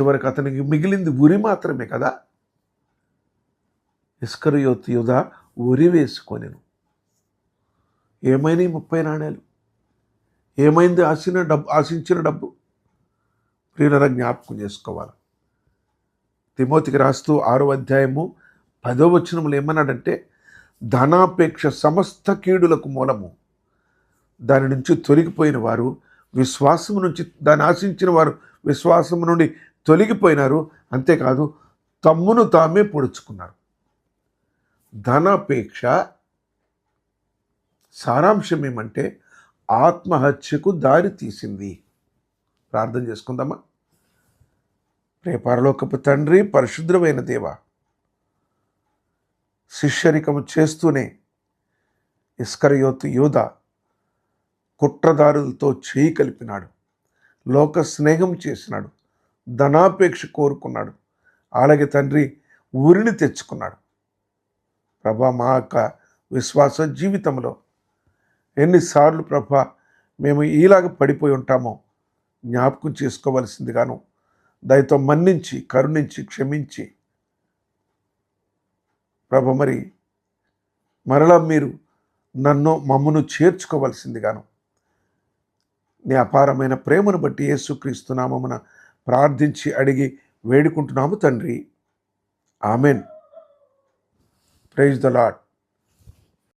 చివరికి అతనికి మిగిలింది ఉరి మాత్రమే కదా? ఇస్కరియోతు యుధ ఉరి వేసుకొనిను. ఏమైనాయి ముప్పై నాణ్యాలు ఏమైంది ఆశిన డబ్బు ఆశించిన డబ్బు? ప్రియుల జ్ఞాపకం చేసుకోవాలి. తిమోతికి రాస్తూ ఆరో అధ్యాయము పదో వచనములు ఏమన్నాడంటే ధనాపేక్ష సమస్త కీడులకు మూలము. దాని నుంచి తొలగిపోయిన వారు విశ్వాసము నుంచి దాన్ని ఆశించిన వారు విశ్వాసము నుండి తొలగిపోయినారు. అంతేకాదు తమ్మును తామే పొడుచుకున్నారు. ధనాపేక్ష సారాంశం ఏమంటే ఆత్మహత్యకు దారి తీసింది. ప్రార్థన చేసుకుందామా? రేపారలోకపు తండ్రి పరిశుద్ధమైన దేవ శిష్యరికము చేస్తూనే ఇస్కరయోతు యోధ కుట్రదారులతో చేయి కలిపినాడు. లోక స్నేహం చేసినాడు. ధనాపేక్ష కోరుకున్నాడు. అలాగే తండ్రి ఊరిని తెచ్చుకున్నాడు. ప్రభా మా యొక్క విశ్వాస జీవితంలో ఎన్నిసార్లు ప్రభా మేము ఈలాగ పడిపోయి ఉంటామో జ్ఞాపకం చేసుకోవలసిందిగాను దయతో మన్నించి కరుణించి క్షమించి ప్రభ మరి మరలా మీరు నన్ను మమ్మను చేర్చుకోవలసిందిగాను నీ అపారమైన ప్రేమను బట్టి యేసుక్రీస్తునామమున ప్రార్థించి అడిగి వేడుకుంటున్నాము తండ్రి. ఆమెన్. Praise the lot